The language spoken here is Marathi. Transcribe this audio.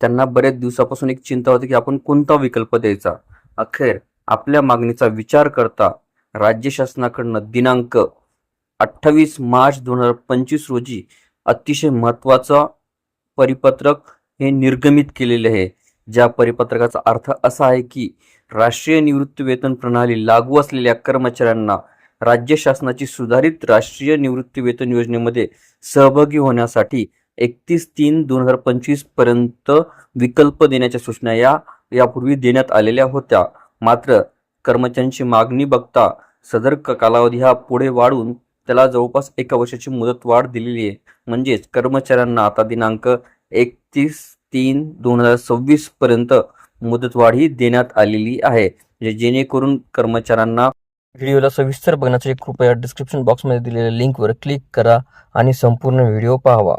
त्यांना बऱ्याच दिवसापासून एक चिंता होती की आपण कोणता विकल्प द्यायचा? अखेर आपल्या मागणीचा विचार करता राज्य शासनाकडनं दिनांक अठ्ठावीस मार्च दोन हजार पंचवीस रोजी अतिशय महत्त्वाचा परिपत्रक हे निर्गमित केलेले आहे. ज्या परिपत्रकाचा अर्थ असा आहे की राष्ट्रीय निवृत्ती वेतन प्रणाली लागू असलेल्या कर्मचाऱ्यांना राज्य शासनाची सुधारित राष्ट्रीय निवृत्ती वेतन योजनेमध्ये सहभागी होण्यासाठी एकतीस तीन दोन हजार पंचवीसपर्यंत विकल्प देण्याच्या सूचना या यापूर्वी देण्यात आलेल्या होत्या. मात्र कर्मचाऱ्यांची मागणी बघता सदर कालावधी हा पुढे वाढून त्याला जवळपास एका वर्षाची मुदत वाढ दिलेली आहे. म्हणजेच कर्मचाऱ्यांना आता दिनांक एकतीस तीन दोन हजार सव्वीस पर्यंत मुदतवाढ ही देण्यात आलेली आहे. म्हणजे जेणेकरून कर्मचाऱ्यांना व्हिडिओला सविस्तर बघण्यासाठी कृपया डिस्क्रिप्शन बॉक्समध्ये दिलेल्या लिंकवर क्लिक करा आणि संपूर्ण व्हिडिओ पाहावा.